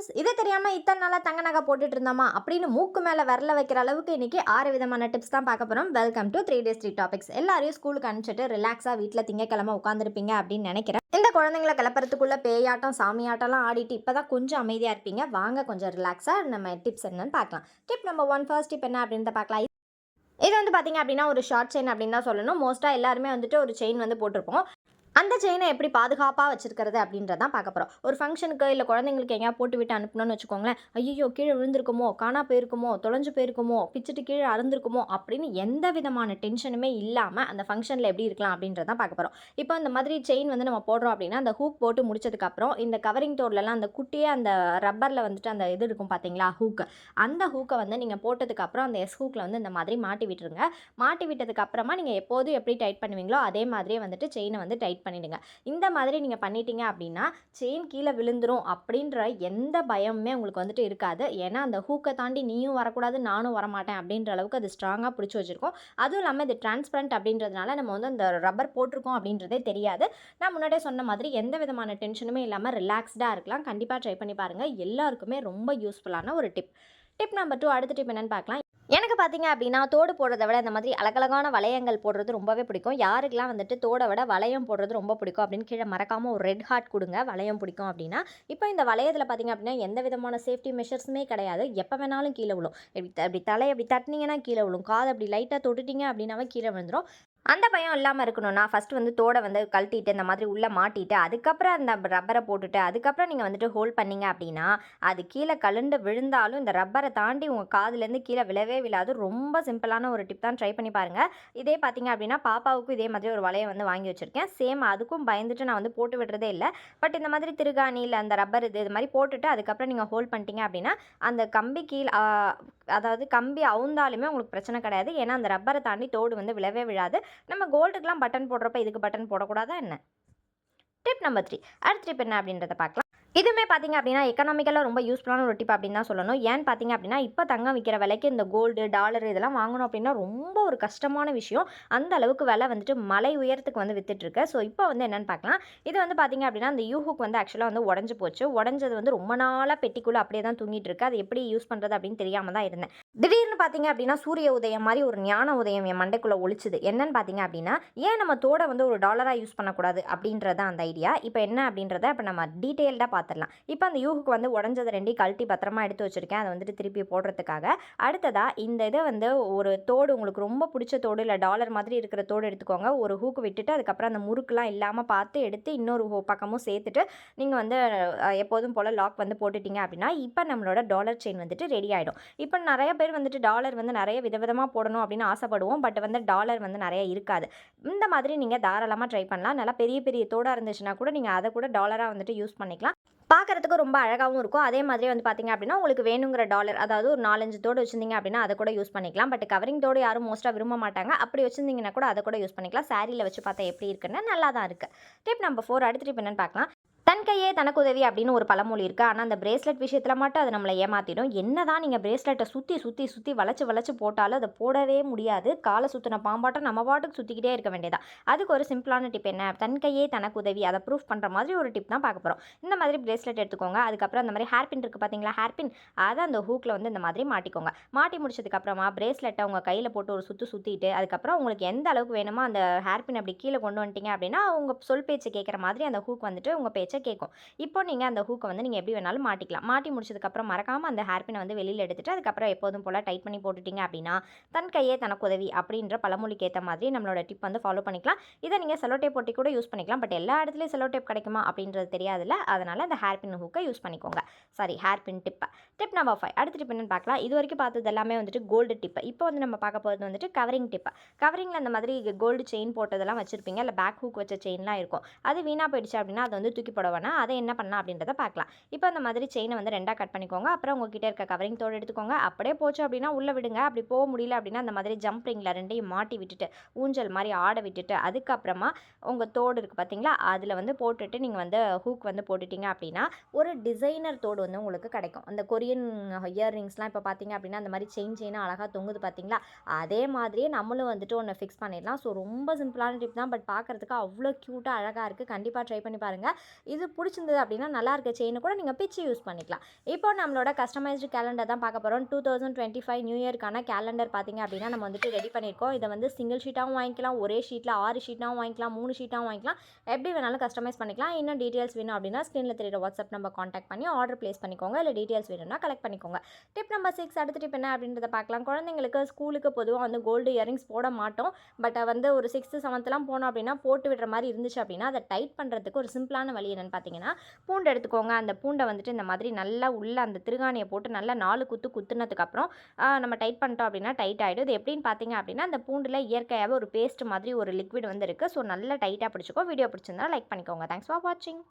Friends இதை தெரியாமல் இத்தனை நாளாக தங்க நகை போட்டுட்டு இருந்தோமா? அப்படின்னு மூக்கு மேலே விரல வைக்கிற அளவுக்கு இன்றைக்கி ஆறு விதமான டிப்ஸ் தான் பார்க்க போகிறோம் welcome to three days three topics எல்லாரையும் ஸ்கூலுக்கு அனுப்பிச்சிட்டு ரிலாக்ஸாக வீட்டில் திங்கக்கிழமை உட்காந்துருப்பீங்க அப்படின்னு நினைக்கிறேன். இந்த குழந்தைங்களை கிளப்புறதுக்குள்ளே பேயாட்டம் சாமியாட்டம்லாம் ஆடிட்டு இப்போ தான் கொஞ்சம் அமைதியாக இருப்பீங்க. வாங்க கொஞ்சம் ரிலாக்ஸாக நம்ம டிப்ஸ் என்னன்னு பார்க்கலாம். Tip number one first tip என்ன அப்படின்னு பார்க்கலாம். இது வந்து பார்த்தீங்க அப்படின்னா ஒரு ஷார்ட் செயின் அப்படின்னு தான் சொல்லணும். மோஸ்ட்டாக எல்லாருமே வந்துட்டு ஒரு செயின் வந்து போட்டிருப்போம். அந்த செயினை எப்படி பாதுகாப்பாக வச்சிருக்கிறது அப்படின்றதான் பார்க்க போகிறோம் ஒரு ஃபங்க்ஷனுக்கு இல்லை குழந்தைங்களுக்கு எங்கேயா போட்டு விட்டு அனுப்பணும்னு வச்சுக்கோங்களேன். ஐயோ கீழே விழுந்திருக்குமோ காணா போயிருக்குமோ தொலைஞ்சு போயிருக்குமோ பிச்சுட்டு கீழே அறந்திருக்குமோ அப்படின்னு எந்த விதமான டென்ஷனுமே இல்லாமல் அந்த ஃபங்க்ஷனில் எப்படி இருக்கலாம் அப்படின்றதான் பார்க்க போகிறோம் இப்போ இந்த மாதிரி செயின் வந்து நம்ம போடுறோம் அப்படின்னா அந்த ஹூக் போட்டு முடிச்சதுக்கப்புறம் இந்த கவரிங் டோர்லலாம் அந்த குட்டியே அந்த ரப்பரில் வந்துட்டு அந்த இது இருக்கும் பார்த்தீங்களா ஹூக்கு அந்த ஹூக்கை வந்து நீங்கள் போட்டதுக்கப்புறம் அந்த எஸ் ஹூக்கில் வந்து இந்த மாதிரி மாட்டி விட்டுருங்க. மாட்டி விட்டதுக்கப்புறமா நீங்கள் எப்போதும் எப்படி டைட் பண்ணுவீங்களோ அதே மாதிரியே வந்துட்டு செயினை வந்து டைட் பண்ணிவிடுங்க இந்த மாதிரி நீங்கள் பண்ணிட்டீங்க அப்படின்னா செயின் கீழே விழுந்துரும் அப்படின்ற எந்த பயமுமே உங்களுக்கு வந்துட்டு இருக்காது. ஏன்னா அந்த ஹூக்கை தாண்டி நீயும் வரக்கூடாது நானும் வரமாட்டேன் அப்படின்ற அளவுக்கு அது ஸ்ட்ராங்காக பிடிச்சி வச்சுருக்கோம். அதுவும் இல்லாமல் இது டிரான்ஸ்பரண்ட் அப்படின்றதுனால நம்ம வந்து அந்த ரப்பர் போட்டிருக்கோம் அப்படின்றதே தெரியாது. நான் முன்னாடியே சொன்ன மாதிரி எந்த விதமான டென்ஷனுமே இல்லாமல் ரிலாக்ஸ்டாக இருக்கலாம். கண்டிப்பாக ட்ரை பண்ணி பாருங்கள் எல்லாருக்குமே ரொம்ப யூஸ்ஃபுல்லான ஒரு டிப் டிப் நம்பர் டூ அடுத்த டிப் என்னன்னு பார்க்கலாம். எனக்கு பார்த்தீங்க அப்படின்னா தோடு போடுறத விட இந்த மாதிரி அழகழகான வளையங்கள் போடுறது ரொம்பவே பிடிக்கும். யாருக்கெல்லாம் வந்துட்டு தோடை விட வளையம் போடுறது ரொம்ப பிடிக்கும் அப்படின்னு கீழே மறக்காமல் ஒரு ரெட் ஹார்ட் கொடுங்க. வளையம் பிடிக்கும் அப்படின்னா இப்போ இந்த வளையத்தில் பார்த்தீங்க அப்படின்னா எந்த விதமான சேஃப்டி மெஷர்ஸுமே கிடையாது. எப்போ வேணாலும் கீழே விழும். இப்படி அப்படி தலையை அப்படி தட்டினீங்கன்னா கீழே விழும். காது அப்படி லைட்டாக தொட்டுட்டீங்க அப்படின்னாவே கீழே விழுந்துடும் அந்த பயம் இல்லாமல் இருக்கணும்னா ஃபஸ்ட்டு வந்து தோடை வந்து கழட்டிட்டு இந்த மாதிரி உள்ளே மாட்டிட்டு அதுக்கப்புறம் அந்த ரப்பரை போட்டுட்டு அதுக்கப்புறம் நீங்கள் வந்துட்டு ஹோல்ட் பண்ணீங்க அப்படின்னா அது கீழே கழுண்டு விழுந்தாலும் இந்த ரப்பரை தாண்டி உங்கள் காதுலேருந்து கீழே விழவே விழாது. ரொம்ப சிம்பிளான ஒரு டிப் தான் ட்ரை பண்ணி பாருங்கள் இதே பார்த்தீங்க அப்படின்னா பாப்பாவுக்கும் இதே மாதிரி ஒரு வலையை வந்து வாங்கி வச்சுருக்கேன். சேம் அதுக்கும் பயந்துட்டு நான் வந்து போட்டு விடுறதே இல்லை. பட் இந்த மாதிரி திருகாணி இல்லை அந்த ரப்பர் இது இது மாதிரி போட்டுட்டு அதுக்கப்புறம் நீங்கள் ஹோல்ட் பண்ணிட்டீங்க அப்படின்னா அந்த கம்பி கீழே அதாவது கம்பி அவுந்தாலுமே உங்களுக்கு பிரச்சனை கிடையாது. ஏன்னா அந்த ரப்பரை தாண்டி தோடு வந்து விழவே விழாது. நம்ம கோல்டுக்கெலாம் பட்டன் போடுறப்ப இதுக்கு பட்டன் போடக்கூடாதா என்ன? டிப் நம்பர் த்ரீ அடுத்த ட்ரிப் என்ன அப்படின்றத பார்க்கலாம். இதுவுமே பார்த்தீங்க அப்படின்னா எக்கனாமிக்கலாக ரொம்ப யூஸ்ஃபுல்லான ஒரு டிப் அப்படின்னு தான் சொல்லணும். ஏன்னு பார்த்தீங்க அப்படின்னா இப்போ தங்கம் விற்கிற விலைக்கு இந்த கோல்டு டாலர் இதெல்லாம் வாங்கணும் அப்படின்னா ரொம்ப ஒரு கஷ்டமான விஷயம். அந்த அளவுக்கு விலை வந்துட்டு மலை உயரத்துக்கு வந்து வித்துட்ருக்கு ஸோ இப்போ வந்து என்னென்னு பார்க்கலாம் இது வந்து பார்த்தீங்க அப்படின்னா அந்த யூஹுக் வந்து ஆக்சுவலாக வந்து உடஞ்சி போச்சு. உடஞ்சது வந்து ரொம்ப நாளாக பெட்டிக்குள்ளே அப்படியே தான் தூங்கிட்டு இருக்கு. அது எப்படி யூஸ் பண்ணுறது அப்படின்னு தெரியாமல் தான் இருந்தேன். திடீர்னு பார்த்தீங்க அப்படின்னா சூரிய உதயம் மாதிரி ஒரு ஞான உதயம் என் மண்டைக்குள்ளே ஒழிச்சுது என்னன்னு பார்த்தீங்க அப்படின்னா ஏன் நம்ம தோட வந்து ஒரு டாலராக யூஸ் பண்ணக்கூடாது அப்படின்றத அந்த ஐடியா இப்போ என்ன அப்படின்றத இப்போ நம்ம டீட்டெயில்டாக பார்த்துடலாம். இப்போ அந்த யூகுக்கு வந்து உடஞ்சதை ரெண்டையும் கழட்டி பத்திரமா எடுத்து வச்சுருக்கேன். அதை வந்துட்டு திருப்பி போடுறதுக்காக. அடுத்ததாக இந்த இதை வந்து ஒரு தோடு உங்களுக்கு ரொம்ப பிடிச்ச தோடு இல்லை டாலர் மாதிரி இருக்கிற தோடு எடுத்துக்கோங்க. ஒரு ஹூக்கு விட்டுட்டு அதுக்கப்புறம் அந்த முறுக்குலாம் இல்லாமல் பார்த்து எடுத்து இன்னொரு ஹூ- பக்கமும் சேர்த்துட்டு நீங்கள் வந்து எப்போதும் போல் லாக் வந்து போட்டுட்டீங்க அப்படின்னா இப்போ நம்மளோட டாலர் செயின் வந்துட்டு ரெடி ஆகிடும் இப்போ நிறைய பேர் வந்துட்டு டாலர் வந்து நிறைய விதவிதமாக போடணும் அப்படின்னு ஆசைப்படுவோம். பட் வந்து டாலர் வந்து நிறைய இருக்காது. இந்த மாதிரி நீங்கள் தாராளமாக ட்ரை பண்ணலாம். நல்லா பெரிய பெரிய தோடாக இருந்துச்சுன்னா கூட நீங்கள் அதை கூட டாலராக வந்துட்டு யூஸ் பண்ணிக்கலாம். பார்க்கறதுக்கு ரொம்ப அழகாகவும் இருக்கும். அதே மாதிரி வந்து பார்த்தீங்க அப்படின்னா உங்களுக்கு வேணுங்கிற டாலர் அதாவது ஒரு நாலஞ்சு தோடு வச்சிருந்தீங்க அப்படின்னா அதை கூட யூஸ் பண்ணிக்கலாம். பட் கவரிங் தோடு யாரும் மோஸ்ட்டாக விரும்ப மாட்டாங்க. அப்படி வச்சிருந்தீங்கன்னா கூட அதை கூட யூஸ் பண்ணிக்கலாம். சாரியில் வச்சு பார்த்தா எப்படி இருக்குன்னு நல்லா தான் இருக்குது டிப் நம்பர் ஃபோர் அடுத்த டிப் என்னன்னு பார்க்கலாம். தன் கையே தனக்கு உதவி அப்படின்னு ஒரு பழமொழி இருக்குது ஆனால் அந்த பிரேஸ்லெட் விஷயத்தில் மட்டும் அது நம்மளை ஏமாற்றிடும் என்ன தான் நீங்கள் பிரேஸ்லெட்டை சுற்றி சுற்றி சுற்றி வளைச்சு வளைச்சு போட்டாலும் அதை போடவே முடியாது. காலை சுற்றின பாம்பாட்டம் நம்ம பாட்டுக்கு சுற்றிக்கிட்டே இருக்க வேண்டியதான் அதுக்கு ஒரு சிம்பிளான டிப் என்ன? தன் கையே தனக்கு உதவி அதை ப்ரூஃப் பண்ணுற மாதிரி ஒரு டிப் தான் பார்க்க போகிறோம் இந்த மாதிரி பிரேஸ்லெட் எடுத்துக்கோங்க. அதுக்கப்புறம் அந்த மாதிரி ஹேர்பின் இருக்குது பார்த்தீங்களா ஹேர்பின் அதை அந்த ஹூக்கில் வந்து இந்த மாதிரி மாட்டிக்கோங்க. மாட்டி முடிச்சதுக்கப்புறமா பிரேஸ்லெட்டை உங்கள் கையில் போட்டு ஒரு சுற்று சுற்றிட்டு அதுக்கப்புறம் உங்களுக்கு எந்த அளவுக்கு வேணுமோ அந்த ஹேர்பின் அப்படி கீழே கொண்டு வந்துட்டீங்க அப்படின்னா உங்கள் சொல் பேச்சு கேட்குற மாதிரி அந்த ஹூக் வந்துட்டு உங்கள் பேச்சை கேட்கும் இப்போ நீங்கள் அந்த ஹூக்கை வந்து நீங்கள் எப்படி வேணாலும் மாட்டிக்கலாம். மாட்டி முடிச்சதுக்கப்புறம் மறக்காமல் அந்த ஹேர்பினை வந்து வெளியில் எடுத்துட்டு அதுக்கப்புறம் எப்போதும் போல் டைட் பண்ணி போட்டுட்டீங்க அப்படின்னா தன் கையே தனக்கு உதவி அப்படின்ற பழமொழிக்கு ஏற்ற மாதிரி நம்மளோட டிப் வந்து ஃபாலோ பண்ணிக்கலாம். இதை நீங்கள் செலோ டேப் போட்டி கூட யூஸ் பண்ணிக்கலாம். பட் எல்லா இடத்துலையும் செலோ டேப் கிடைக்குமா அப்படின்றது தெரியாதுல்ல. அதனால் அந்த ஹேர்பின் ஹூக்கை யூஸ் பண்ணிக்கோங்க. சாரி ஹேர்பின் டிப்பை டிப் நம்பர் ஃபைவ் அடுத்த டிப் என்னன்னு பார்க்கலாம். இது வரைக்கும் பார்த்தது எல்லாமே வந்துட்டு கோல்டு டிப்பு இப்போ வந்து நம்ம பார்க்க போகிறது வந்துட்டு கவரிங் டிப்பு கவரிங்கில் அந்த மாதிரி கோல்டு செயின் போட்டதெல்லாம் வச்சுருப்பீங்க. இல்லை பேக் ஹூக் வச்ச செயின்லாம் இருக்கும். அது வீணாக போயிடுச்சு அப்படின்னா அதை வந்து தூக்கி போட வேணாம் அதை என்ன பண்ணலாம் அப்படின்றத பார்க்கலாம். இப்போ அந்த மாதிரி செயினை வந்து ரெண்டாக கட் பண்ணிக்கோங்க. அப்புறம் உங்ககிட்ட இருக்க கவரிங் தோடு எடுத்துக்கோங்க. அப்படியே போச்சு அப்படின்னா உள்ளே விடுங்க. அப்படி போக முடியல அப்படின்னா அந்த மாதிரி ஜம்ப் ரிங்கில் ரெண்டையும் மாட்டி விட்டுட்டு ஊஞ்சல் மாதிரி ஆட விட்டுட்டு அதுக்கப்புறமா உங்கள் தோடு இருக்குது பார்த்தீங்களா? அதில் வந்து போட்டுட்டு நீங்கள் வந்து ஹூக் வந்து போட்டுட்டீங்க அப்படின்னா ஒரு டிசைனர் தோடு வந்து உங்களுக்கு கிடைக்கும். அந்த கொரியன் இயர்ரிங்ஸ்லாம் இப்போ பார்த்தீங்க அப்படின்னா அந்த மாதிரி செயின் செயினாக அழகாக தொங்குது பார்த்தீங்களா? அதே மாதிரியே நம்மளும் வந்துட்டு ஒன்று ஃபிக்ஸ் பண்ணிடலாம். ஸோ ரொம்ப சிம்பிளான டிப் தான். பட் பார்க்குறதுக்கு அவ்வளோ க்யூட்டாக அழகாக இருக்குது கண்டிப்பாக ட்ரை பண்ணி பாருங்கள் இது பிடிச்சிருந்தது அப்படின்னா நல்லா இருக்க செயினை கூட நீங்கள் பிச்சு யூஸ் பண்ணிக்கலாம். இப்போ நம்மளோட கஸ்டமைஸ்டு கேலண்டர் தான் பார்க்க போகிறோம் two thousand twenty five new இயர்க்கான calendar பார்த்தீங்க அப்படின்னா நம்ம வந்துட்டு ரெடி பண்ணியிருக்கோம். இதை வந்து சிங்கிள் ஷீட்டாகவும் வாங்கிக்கலாம் ஒரே ஷீட்டில் ஆறு ஷீட்டாகவும் வாங்கிக்கலாம் மூணு ஷீட்டாகவும் வாங்கிக்கலாம். எப்படி வேணாலும் கஸ்டமைஸ் பண்ணிக்கலாம். இன்னும் டீட்டெயில்ஸ் வேணும் அப்படின்னா ஸ்க்ரீனில் தெரியுற வாட்ஸ்அப் நம்பர் காண்டாக்ட் பண்ணி ஆர்டர் ப்ளேஸ் பண்ணிக்கோங்க. இல்லை டீட்டெயில்ஸ் வேணும்னா கலெக்ட் பண்ணிக்கோங்க. டிப் நம்பர் சிக்ஸ் அடுத்த டிப் என்ன அப்படின்றத பார்க்கலாம். குழந்தைங்களுக்கு ஸ்கூலுக்கு பொதுவாக வந்து கோல்டு இயரிங்ஸ் போட மாட்டோம். பட் வந்து ஒரு சிக்ஸ்த்து செவன்த்லாம் போனோம் அப்படின்னா போட்டு விடுற மாதிரி இருந்துச்சு அப்படின்னா அதை டைட் பண்ணுறதுக்கு ஒரு சிம்பிளான வழி என்னென்னு பார்த்தீங்கன்னா பூண்டு எடுத்துக்கோங்க. அந்த பூண்டை வந்துட்டு இந்த மாதிரி நல்லா உள்ளே அந்த திருகாணியை போட்டு நல்லா நாலு குத்து குத்துனதுக்கப்புறம் நம்ம டைட் பண்ணிட்டோம் அப்படின்னா டைட் ஆகிடும் இது எப்படின்னு பார்த்தீங்க அப்படின்னா அந்த பூண்டில் இயற்கையாகவே ஒரு பேஸ்ட் மாதிரி ஒரு லிக்விட் வந்து இருக்குது ஸோ நல்லா டைட்டாக பிடிச்சிக்கோ. வீடியோ பிடிச்சிருந்தா லைக் பண்ணிக்கோங்க. தேங்க்ஸ் ஃபார் வாட்சிங்